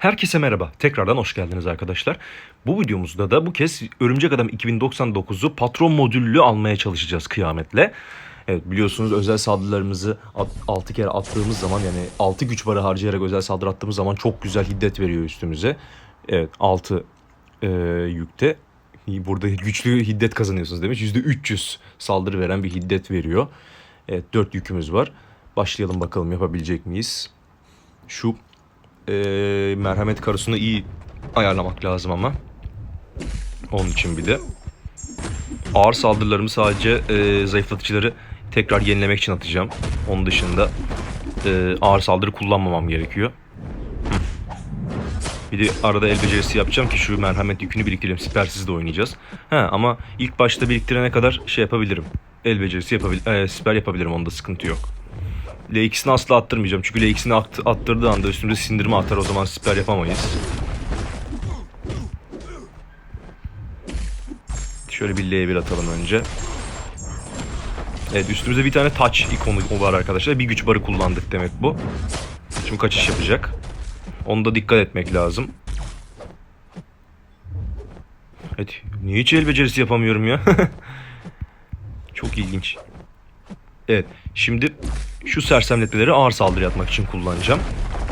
Herkese merhaba. Tekrardan hoş geldiniz arkadaşlar. Bu videomuzda da bu kez Örümcek Adam 2099'u patron modüllü almaya çalışacağız kıyametle. Evet biliyorsunuz özel saldırılarımızı 6 kere attığımız zaman yani 6 güç barı harcayarak özel saldırı attığımız zaman çok güzel hiddet veriyor üstümüze. Evet 6 e, yükte burada güçlü hiddet kazanıyorsunuz demiş. %300 saldırı veren bir hiddet veriyor. Evet 4 yükümüz var. Başlayalım bakalım yapabilecek miyiz? Şu e, merhamet karısını iyi ayarlamak lazım ama. Onun için bir de. Ağır saldırılarımı sadece e, zayıflatıcıları tekrar yenilemek için atacağım. Onun dışında e, ağır saldırı kullanmamam gerekiyor. Bir de arada el becerisi yapacağım ki şu merhamet yükünü biriktirelim. Sipersiz de oynayacağız. Ha, ama ilk başta biriktirene kadar şey yapabilirim. El becerisi yapabilirim. E, siper yapabilirim onda sıkıntı yok. L2'sini asla attırmayacağım. Çünkü L2'sini at- attırdığı anda üstümüze sindirme atar. O zaman siper yapamayız. Şöyle bir L1 atalım önce. Evet üstümüzde bir tane touch ikonu var arkadaşlar. Bir güç barı kullandık demek bu. Şimdi kaçış yapacak. Onda dikkat etmek lazım. Evet. Niye hiç el becerisi yapamıyorum ya? Çok ilginç. Evet. Şimdi şu sersemletmeleri ağır saldırı atmak için kullanacağım.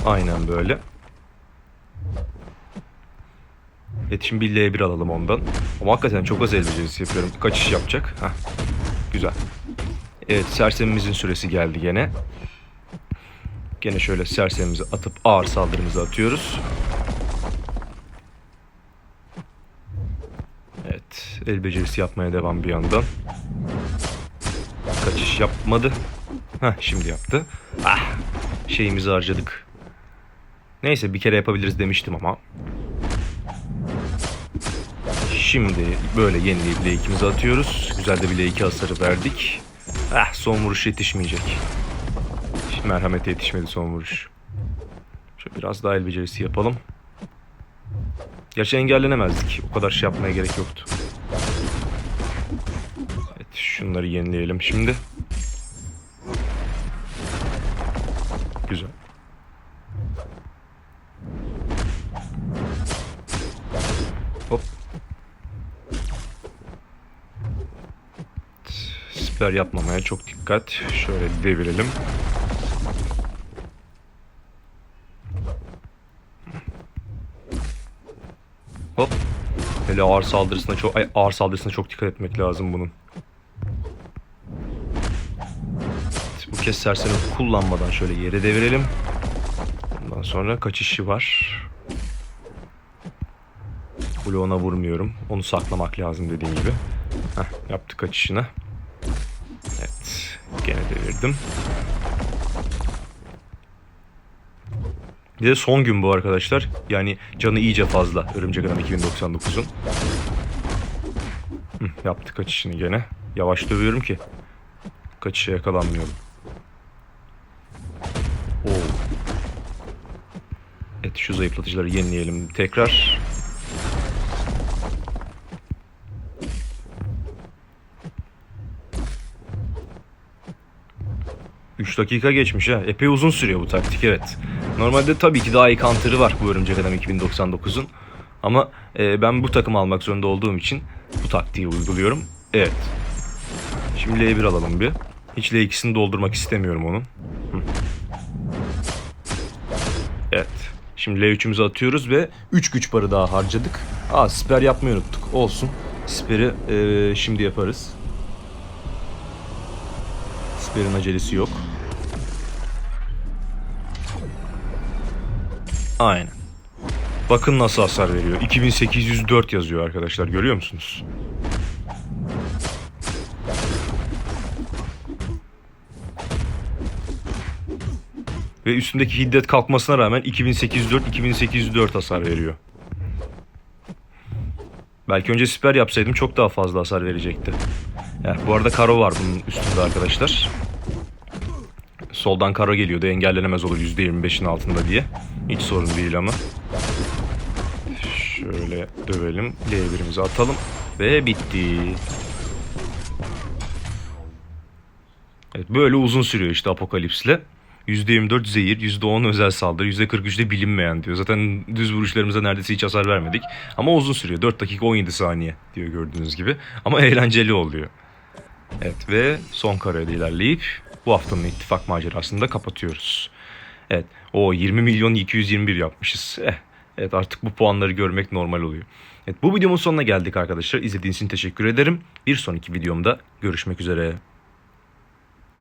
Aynen böyle. Evet şimdi bir L1 alalım ondan. Ama hakikaten çok az el becerisi yapıyorum. Kaçış yapacak. Heh. Güzel. Evet sersemimizin süresi geldi gene. Gene şöyle sersemimizi atıp ağır saldırımızı atıyoruz. Evet el becerisi yapmaya devam bir yandan. Kaçış yapmadı. Heh şimdi yaptı. Ah şeyimizi harcadık. Neyse bir kere yapabiliriz demiştim ama. Şimdi böyle yenileyip L2'mizi atıyoruz. Güzel de bir L2 hasarı verdik. Ah son vuruş yetişmeyecek. Şimdi merhamete yetişmedi son vuruş. Şöyle biraz daha el becerisi yapalım. Gerçi engellenemezdik. O kadar şey yapmaya gerek yoktu. Şunları yenileyelim şimdi. Güzel. Hop. Siper yapmamaya çok dikkat. Şöyle devirelim. Hop. Hele ağır saldırısına çok ay, ağır saldırısına çok dikkat etmek lazım bunun. Bu kez sersemi kullanmadan şöyle yere devirelim. Ondan sonra kaçışı var. Bloğuna vurmuyorum. Onu saklamak lazım dediğim gibi. Heh, yaptı kaçışını. Evet. Gene devirdim. Bir de son gün bu arkadaşlar. Yani canı iyice fazla. Örümcek Adam 2099'un. Hı, yaptı kaçışını gene. Yavaş dövüyorum ki. Kaçışa yakalanmıyorum. Evet şu zayıflatıcıları yenileyelim tekrar. Üç dakika geçmiş ha. Epey uzun sürüyor bu taktik evet. Normalde tabii ki daha iyi counter'ı var bu Örümcek Adam 2099'un. Ama e, ben bu takımı almak zorunda olduğum için bu taktiği uyguluyorum. Evet. Şimdi L1 alalım bir. Hiç L2'sini doldurmak istemiyorum onun. Hı. Şimdi L3'ümüzü atıyoruz ve 3 güç barı daha harcadık. Aa siper yapmayı unuttuk. Olsun. Siperi e, şimdi yaparız. Siperin acelesi yok. Aynen. Bakın nasıl hasar veriyor. 2804 yazıyor arkadaşlar. Görüyor musunuz? Ve üstündeki hiddet kalkmasına rağmen 2804 2804 hasar veriyor. Belki önce siper yapsaydım çok daha fazla hasar verecekti. Ya, bu arada karo var bunun üstünde arkadaşlar. Soldan karo geliyordu engellenemez olur %25'in altında diye. Hiç sorun değil ama. Şöyle dövelim. L1'imizi atalım. Ve bitti. Evet, böyle uzun sürüyor işte apokalipsle. %24 zehir, %10 özel saldırı, %43 de bilinmeyen diyor. Zaten düz vuruşlarımıza neredeyse hiç hasar vermedik. Ama uzun sürüyor. 4 dakika 17 saniye diyor gördüğünüz gibi. Ama eğlenceli oluyor. Evet ve son karede ilerleyip bu haftanın ittifak macerasını da kapatıyoruz. Evet o 20 milyon 221 yapmışız. Eh, evet artık bu puanları görmek normal oluyor. Evet bu videomun sonuna geldik arkadaşlar. İzlediğiniz için teşekkür ederim. Bir sonraki videomda görüşmek üzere.